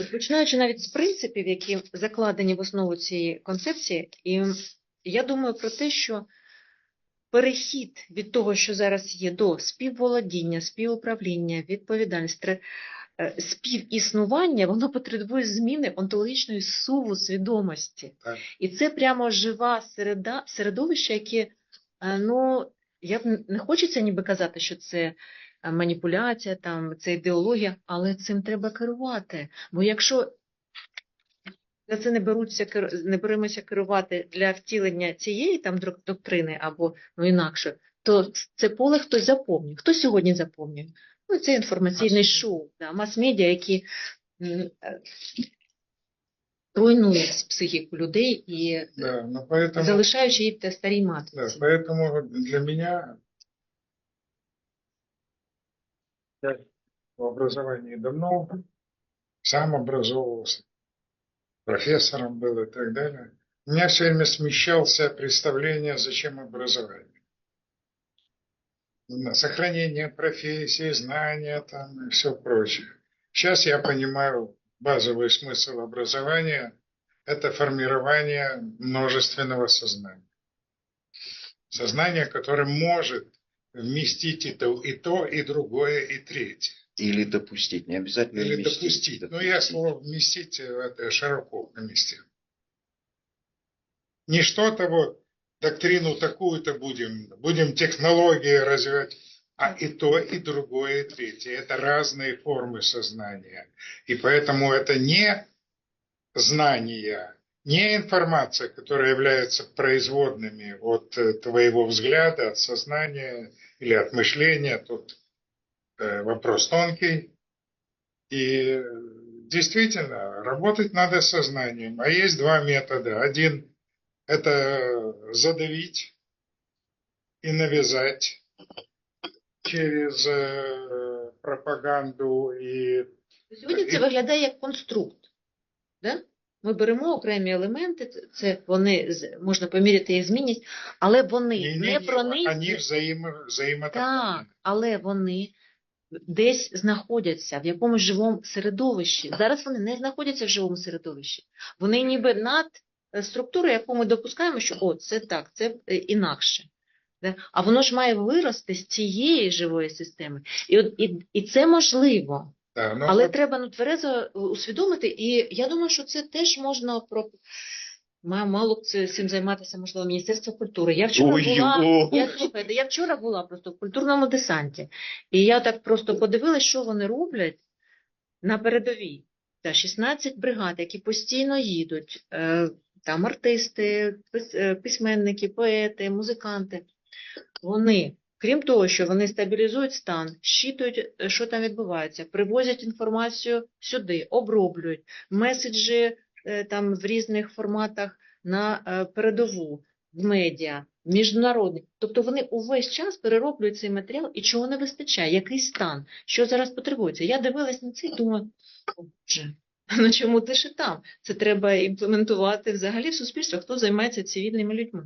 От Починаючи навіть з принципів, які закладені в основу цієї концепції, і я думаю про те, що перехід від того, що зараз є, до співволодіння, співуправління, відповідальність, е, співіснування, воно потребує зміни онтологічної суву свідомості. Так. І це прямо жива середа, середовище, яке, е, ну, я б не хочеться ніби казати, що це маніпуляція, там, це ідеологія, але цим треба керувати. Бо якщо за це не беруться не беремося керувати для втілення цієї там доктрини або ну інакше, то це поле хтось заповнює. Хто сьогодні заповнює? Ну, це інформаційне шоу, да, мас-медіа, які е, руйнують психіку людей і Да, но поэтому, залишаючи їх в старій да, поэтому для меня я в образовании давно сам образовывался, профессором был и так далее. У меня все время смещался представление, зачем образование. На сохранение профессии, знания там и все прочее. Сейчас я понимаю базовый смысл образования – это формирование множественного сознания. Сознание, которое может вместить и то, и то, и другое, и третье. Или допустить, не обязательно Или вместить, допустить. Ну, я слово вместить э, это широко поместил. Не что-то вот, доктрину такую-то будем, будем технологии развивать, а и то, и другое, и третье. Это разные формы сознания. И поэтому это не знания, не информация, которая является производными от э, твоего взгляда, от сознания или от мышления. Тут э, вопрос тонкий. И э, действительно, работать надо сознанием. А есть два метода. Один – это задавить и навязать через пропаганду и Сьогодні це виглядає як конструкт. Да? Ми беремо окремі елементи, це- вони можна поміряти їх змінність, але вони не, не проникли. они взаимо, Так, але вони десь знаходяться в якомусь живому середовищі. Зараз вони не знаходяться в живому середовищі. Вони ніби над е, структурою, яку ми допускаємо, що о, це так, це е, інакше. А воно ж має вирости з цієї живої системи. І, і, і це можливо. Но Але вот треба ну, тверезо усвідомити, і я думаю, що це теж можна про. Ма- Мало б цим займатися, можливо, Міністерство культури. Я вчора Ой, була, о. я, слухайте, я вчора була просто в культурному десанті, і я так просто подивилась, що вони роблять на передовій. Та 16 бригад, які постійно їдуть, е, там артисти, е, письменники, поети, музиканти. Вони, крім того, що вони стабілізують стан, щитують, е, що там відбувається, привозять інформацію сюди, оброблюють меседжі е, там в різних форматах на е, передову, в медіа, міжнародні. Тобто вони увесь час перероблюють цей матеріал і чого не вистачає, який стан, що зараз потребується. Я дивилась на це і думаю, Боже, ну чому ти ще там? Це треба імплементувати взагалі в суспільство, хто займається цивільними людьми.